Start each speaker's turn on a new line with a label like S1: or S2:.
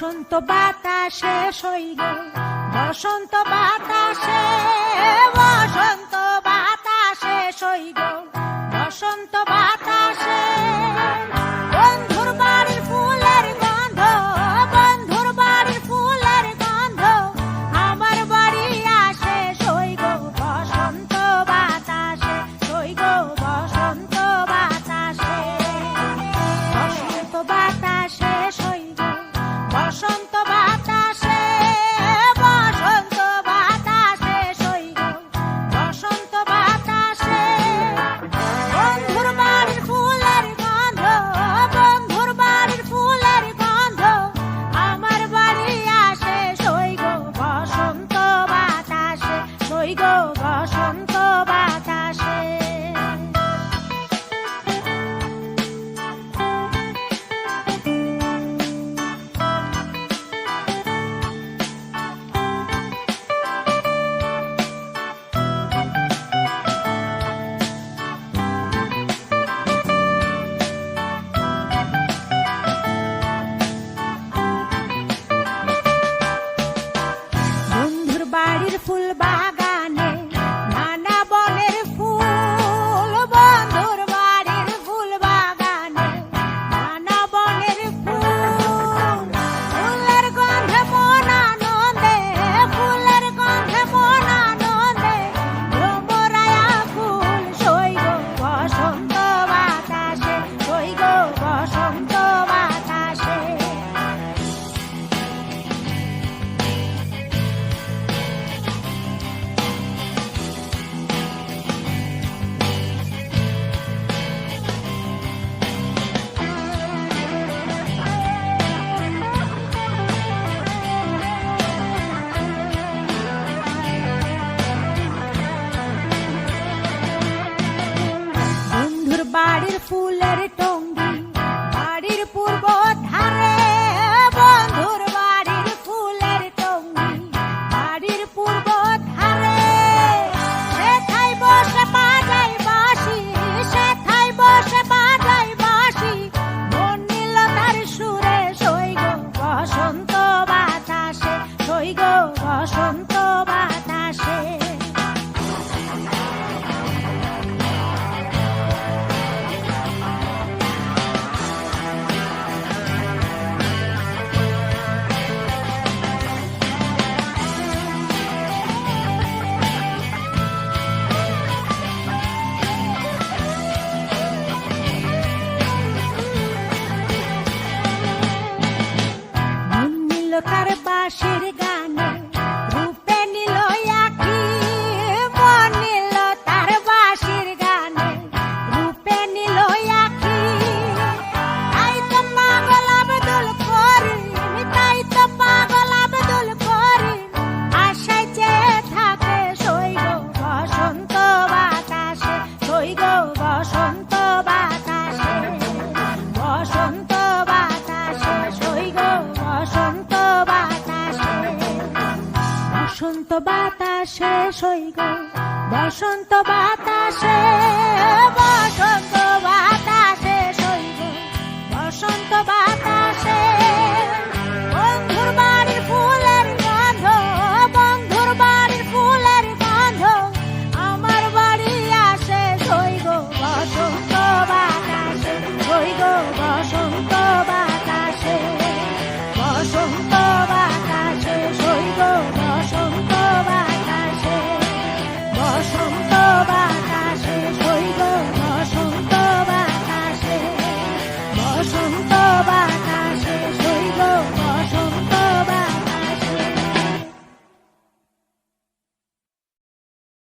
S1: বসন্ত বাতাসে সইল বসন্ত বাতাসে বসন্ত বাতাসে শৈল বসন্ত বাতাস শেষ হই গো বসন্ত বাতাসে বসন্ত